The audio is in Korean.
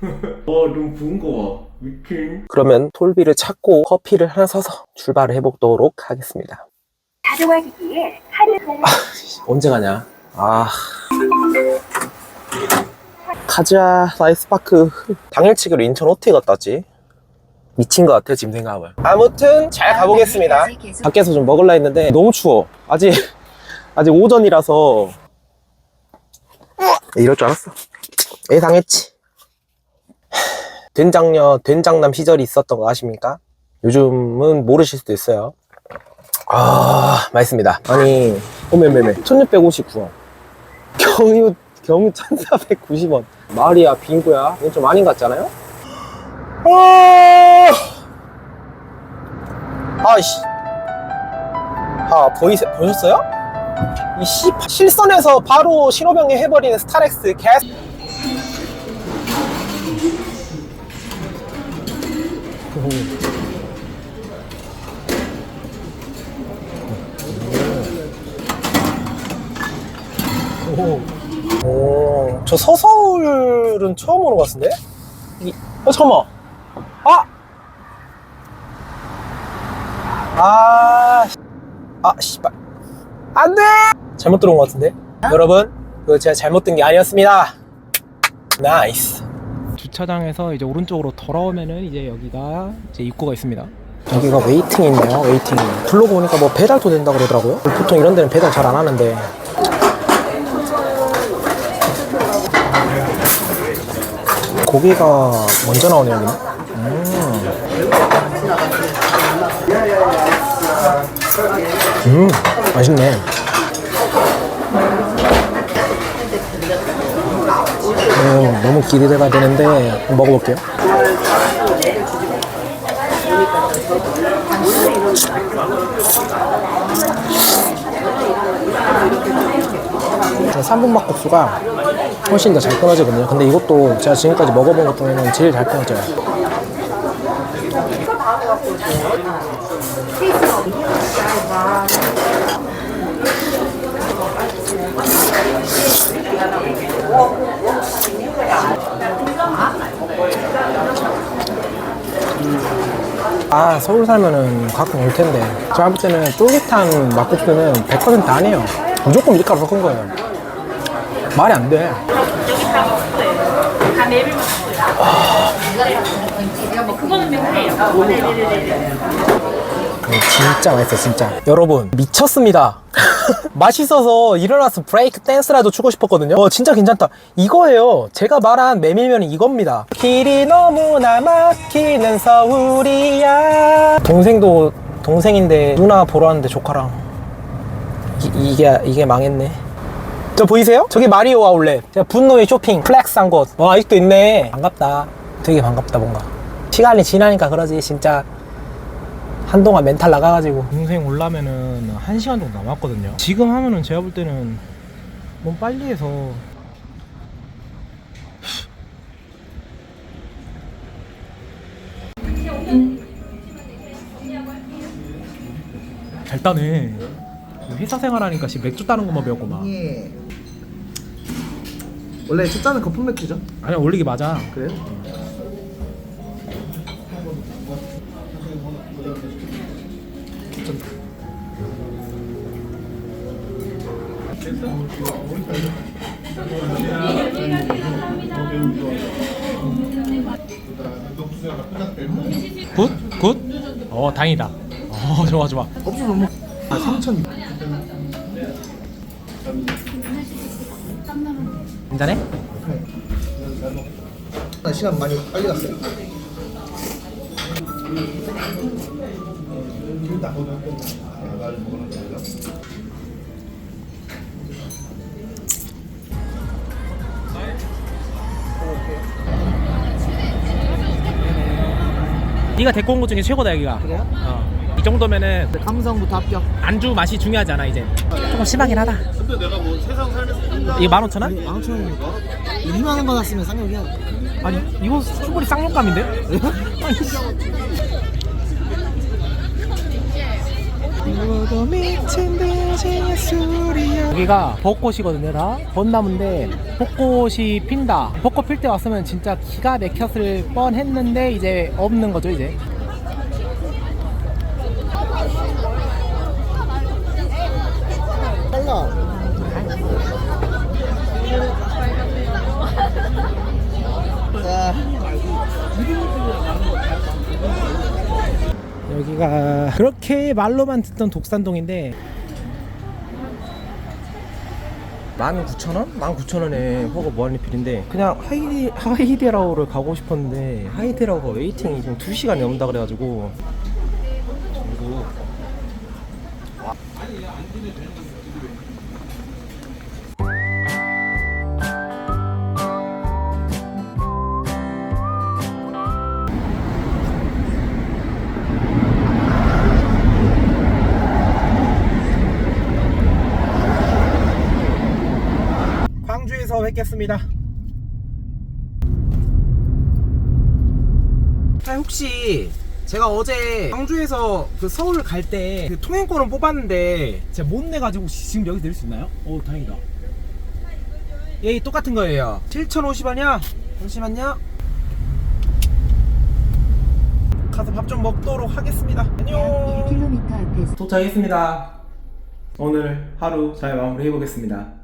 와 너무 부은거워 미친 그러면 톨비를 찾고 커피를 하나 사서 출발을 해보도록 하겠습니다. 가져가시기에 카드 언제 가냐? 아. 가자, 나이스파크. 당일치기로 인천 어떻게 갔다 왔지? 미친 것 같아, 지금 생각하면. 아무튼, 잘 가보겠습니다. 밖에서 좀 먹을라 했는데, 너무 추워. 아직, 아직 오전이라서. 이럴 줄 알았어. 예상했지. 된장녀, 된장남 시절이 있었던 거 아십니까? 요즘은 모르실 수도 있어요. 아, 맛있습니다. 아니, 오메메메. 1659원. 경유, 경유 1490원. 말이야, 빙고야. 이건 좀 아닌 것 같잖아요? 아, 아이씨. 아, 보이, 보셨어요? 이 씨, 실선에서 바로 신호병에 해버리는 스타렉스 개. 오. 오, 저 서서울은 처음 오는 것 같은데? 이, 어, 잠깐만. 아! 아, 씨. 아, 씨발. 안 돼! 잘못 들어온 것 같은데? 여러분, 그거 제가 잘못 든게 아니었습니다. 나이스. 주차장에서 이제 오른쪽으로 돌아오면은 이제 여기가 이제 입구가 있습니다. 여기가 웨이팅이 있네요, 웨이팅이. 블로그 보니까 뭐 배달도 된다 그러더라고요. 보통 이런 데는 배달 잘 안 하는데. 고기가 먼저 나오네, 여기는. 음. 음, 맛있네. 음, 너무 기대가 되는데, 먹어볼게요. 삼분 막국수가 훨씬 더 잘 끊어지거든요. 근데 이것도 제가 지금까지 먹어본 것 중에는 제일 잘 끊어져요. 아 서울 살면은 가끔 올 텐데. 제가 볼 때는 쫄깃한 막국수는 100% 아니에요. 무조건 밀가루 섞은 거예요. 말이 안돼. 네, 진짜 맛있어 진짜. 여러분 미쳤습니다. 맛있어서 일어나서 브레이크 댄스라도 추고 싶었거든요. 어 진짜 괜찮다. 이거예요. 제가 말한 메밀면이 이겁니다. 길이 너무나 막히는 서울이야. 동생도 동생인데 누나 보러 왔는데 조카랑. 이, 이게 이게 망했네. 저 보이세요? 저기 마리오 아울렛 제가 분노의 쇼핑 플렉스 한곳와 아직도 있네. 반갑다. 되게 반갑다 뭔가. 시간이 지나니까 그러지 진짜 한동안 멘탈 나가가지고 동생 올라면은 1시간 정도 남았거든요. 지금 하면은 제가 볼 때는 너무 빨리 해서 잘 따네. 회사 생활하니까 지금 맥주 따는 것만 배웠고 막. 예. 원래 첫 잔은 거품 맥주죠? 아니야 올리기 맞아. 그래요? 굿? 굿? 어 다행이다. 어 좋아 좋아. 없어 너무 아 3천 괜찮해? 나 시간 많이 빨리 갔어요 네가 데리고 온 것 중에 최고다 여기가. 그래요? 어. 이 정도면은 감성부터 합격 안주 맛이 중요하지 않아 이제. 조금 심하긴 하다. 근데 내가 뭐 세상 살면서 이게 15,000원? 15,000원이니까 2만 원 받았으면 쌍욕이야 아니 이거 충분히 쌍욕감인데? 아니, 씨. 여기가 벚꽃이거든요 다. 벚나무인데 벚꽃이 핀다. 벚꽃 필 때 왔으면 진짜 기가 막혔을 뻔했는데 이제 없는 거죠 이제. 빨라. 여기가 그렇게 말로만 듣던 독산동인데 19,000원? 19,000원에 허거 무한리필인데 그냥 하이디, 하이디라오를 가고 싶었는데 하이디라오가 웨이팅이 지금 2시간이 넘는다 그래가지고 뵙겠습니다. 아, 혹시 제가 어제 광주에서 그 서울 갈 때 그 통행권을 뽑았는데 제가 못 내가지고 지금 여기 낼수 있나요? 오 다행이다. 예, 똑같은 거예요. 7,050원이야. 잠시만요. 가서 밥 좀 먹도록 하겠습니다. 안녕. 1km 앞에서 도착했습니다. 오늘 하루 잘 마무리해 보겠습니다.